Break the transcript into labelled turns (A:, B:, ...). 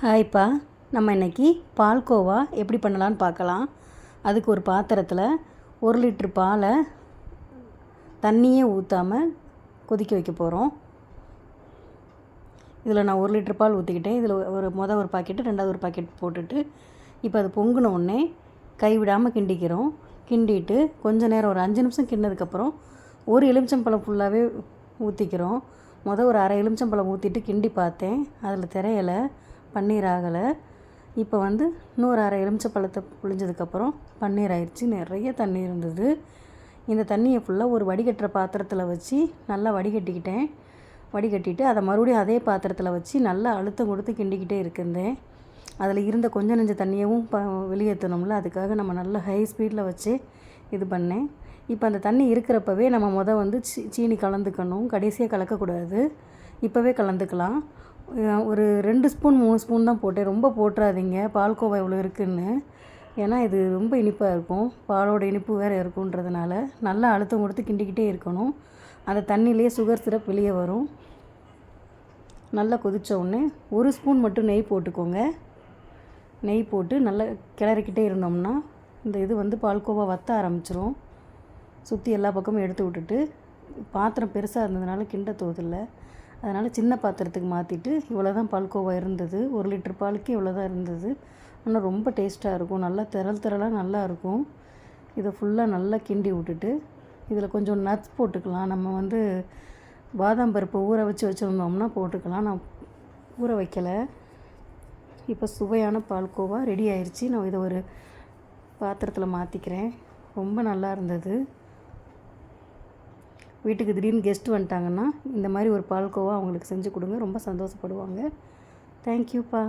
A: ஹாய்ப்பா. நம்ம இன்றைக்கி பால்கோவா எப்படி பண்ணலான்னு பார்க்கலாம். அதுக்கு ஒரு பாத்திரத்தில் ஒரு லிட்ரு பாலை தண்ணியே ஊற்றாமல் கொதிக்க வைக்க போகிறோம் இதில் நான் ஒரு லிட்ரு பால் ஊற்றிக்கிட்டேன் இதில் ஒரு மொதல் ஒரு பாக்கெட்டு ரெண்டாவது ஒரு பாக்கெட் போட்டுட்டு இப்போ அது பொங்கின உடனே கைவிடாமல் கிண்டிக்கிறோம். கிண்டிட்டு கொஞ்ச நேரம் ஒரு அஞ்சு நிமிஷம் கிண்டினதுக்கப்புறம் ஒரு எலுமிச்சம்பழம் ஃபுல்லாகவே ஊற்றிக்கிறோம் மொதல் ஒரு அரை எலுமிச்சம்பழம் ஊற்றிட்டு கிண்டி பார்த்தேன். அதில் திரையலை பன்னீர் ஆகலை இப்போ வந்து நூறு அரை எலுமிச்சப்பழத்தை புழிஞ்சதுக்கப்புறம் பன்னீர் ஆயிடுச்சு. நிறைய தண்ணி இருந்தது. இந்த தண்ணியை ஃபுல்லாக ஒரு வடிகட்டுற பாத்திரத்தில் வச்சு நல்லா வடிகட்டிக்கிட்டேன். வடிகட்டிட்டு அதை மறுபடியும் அதே பாத்திரத்தில் வச்சு நல்லா அழுத்தம் கொடுத்து கிண்டிக்கிட்டே இருக்கிருந்தேன் அதில் இருந்த கொஞ்சம் நெஞ்ச தண்ணியவும் ப வெளியேற்றணும்ல. அதுக்காக நம்ம நல்லா ஹை ஸ்பீடில் வச்சு இது பண்ணேன். இப்போ அந்த தண்ணி இருக்கிறப்பவே நம்ம மொதல் வந்து சீ சீனி கலந்துக்கணும். கடைசியாக கலக்கக்கூடாது. இப்போவே கலந்துக்கலாம். ஒரு ரெண்டு ஸ்பூன் மூணு ஸ்பூன் தான் போட்டேன். ரொம்ப போட்டுறாதீங்க. பால்கோவா இவ்வளோ இருக்குதுன்னு ஏன்னா இது ரொம்ப இனிப்பாக இருக்கும். பாலோட இனிப்பு வேறு இருக்குன்றதுனால நல்லா அழுத்தம் கொடுத்து கிண்டிக்கிட்டே இருக்கணும். அந்த தண்ணியிலே சுகர் சிரப் வெளியே வரும். நல்லா கொதித்த உடனே ஒரு ஸ்பூன் மட்டும் நெய் போட்டுக்கோங்க. நெய் போட்டு நல்லா கிளறிக்கிட்டே இருந்தோம்னா இந்த இது வந்து பால்கோவா வற்ற ஆரம்பிச்சிரும். சுற்றி எல்லா பக்கமும் எடுத்து விட்டுட்டு பாத்திரம் பெருசாக இருந்ததுனால கிண்ட தோதில்லை அதனால் சின்ன பாத்திரத்துக்கு மாற்றிட்டு இவ்வளோ தான் பால்கோவா இருந்தது. ஒரு லிட்டர் பாலுக்கு இவ்வளோ தான் இருந்தது. ஆனால் ரொம்ப டேஸ்ட்டாக இருக்கும். நல்லா திரள் திரளாக நல்லா இருக்கும். இதை ஃபுல்லாக நல்லா கிண்டி விட்டுட்டு இதில் கொஞ்சம் நட்ஸ் போட்டுக்கலாம். நம்ம வந்து பாதாம் பருப்பை ஊற வச்சு வச்சுருந்தோம்னா போட்டுக்கலாம். நான் ஊற வைக்கலை. இப்போ சுவையான பால்கோவா ரெடி ஆயிடுச்சு நான் இதை ஒரு பாத்திரத்தில் மாற்றிக்கிறேன் ரொம்ப நல்லா இருந்தது. வீட்டுக்கு திடீர்னு கெஸ்ட் வந்துட்டாங்கன்னா இந்த மாதிரி ஒரு பால்கோவா அவங்களுக்கு செஞ்சு கொடுங்க. ரொம்ப சந்தோஷப்படுவாங்க. தேங்க்யூப்பா